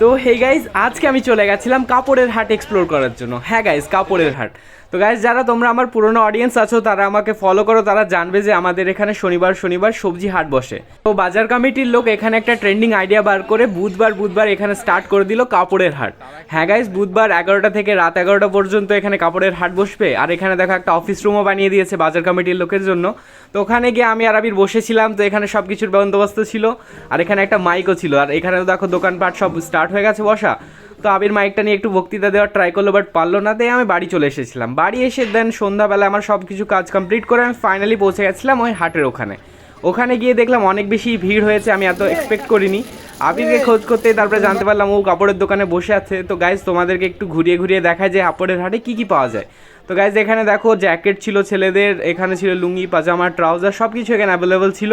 তো hey guys আজকে আমি চলে গেছিলাম কাপড়ের হাট এক্সপ্লোর করার জন্য। হ্যাঁ গাইজ কাপড়ের হাট। তো গাইজ যারা তোমরা আমার পুরনো অডিয়েন্স আছো, তারা আমাকে ফলো করো, তারা জানবে যে আমাদের এখানে শনিবার শনিবার সবজি হাট বসে। তো বাজার কমিটির লোক এখানে একটা ট্রেন্ডিং আইডিয়া বার করে বুধবার বুধবার এখানে স্টার্ট করে দিল কাপড়ের হাট। হ্যাঁ গাইজ বুধবার এগারোটা থেকে রাত এগারোটা পর্যন্ত এখানে কাপড়ের হাট বসবে। আর এখানে দেখো একটা অফিস রুমও বানিয়ে দিয়েছে বাজার কমিটির লোকের জন্য। তো ওখানে গিয়ে আমি আর আবির বসেছিলাম, তো এখানে সব কিছুর বন্দোবস্ত ছিল। আর এখানে একটা মাইকও ছিল। আর এখানে দেখো দোকানপাট সব স্টার্ট হয়ে গেছে বসা। তো আবির মাইকটা নিয়ে একটু বক্তৃতা দেওয়ার ট্রাই করল বাট পারল না তাই আমি বাড়ি চলে এসেছিলাম। বাড়ি এসে দেন সন্ধ্যাবেলা আমার সব কিছু কাজ কমপ্লিট করে আমি ফাইনালি পৌঁছে গেছিলাম ওই হাটের ওখানে। ওখানে গিয়ে দেখলাম অনেক বেশি ভিড় হয়েছে আমি এত এক্সপেক্ট করিনি। আবিরকে খোঁজ করতে তারপরে জানতে পারলাম ও কাপড়ের দোকানে বসে আছে। তো গাইজ তোমাদেরকে একটু ঘুরিয়ে ঘুরিয়ে দেখায় যে কাপড়ের হাটে কী কী পাওয়া যায়। তো গাইজ এখানে দেখো জ্যাকেট ছিল ছেলেদের এখানে ছিল লুঙ্গি পাজামা ট্রাউজার সব কিছু এখানে অ্যাভেলেবেল ছিল।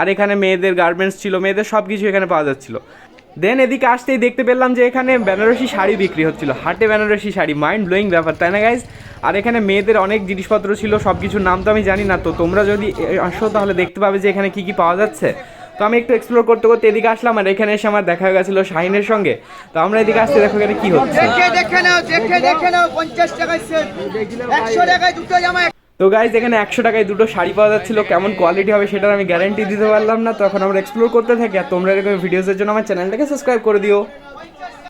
আর এখানে মেয়েদের গার্মেন্টস ছিল মেয়েদের সব কিছু এখানে পাওয়া যাচ্ছিল। দেন এদিকে আসতেই দেখতে পেলাম যে এখানে বেনারসি শাড়ি বিক্রি হচ্ছিল। হাটে বেনারসি শাড়ি মাইন্ড ব্লোয়িং ব্যাপার, তাই না গাইজ আর এখানে মেয়েদের অনেক জিনিসপত্র ছিল সব কিছুর নাম তো আমি জানি না। তো তোমরা যদি আসো, তাহলে দেখতে পাবে যে এখানে কি কি পাওয়া যাচ্ছে। তো আমি একটু এক্সপ্লোর করতে করতে এদিকে আসলাম, আর এখানে এসে আমার দেখা গেছিল শাহিনের সঙ্গে। তো আমরা এদিকে আসতে দেখো এখানে কি হচ্ছে। দেখে দেখে নাও, দেখে দেখে নাও সেট দুটো জামা তো গাইজ এখানে একশো টাকায় দুটো শাড়ি পাওয়া যাচ্ছিল। কেমন কোয়ালিটি হবে সেটার আমি গ্যারান্টি দিতে পারলাম না। তখন আমরা এক্সপ্লোর করতে থাকি। আর তোমরা এরকম ভিডিওসের জন্য আমার চ্যানেলটাকে সাবস্ক্রাইব করে দিও।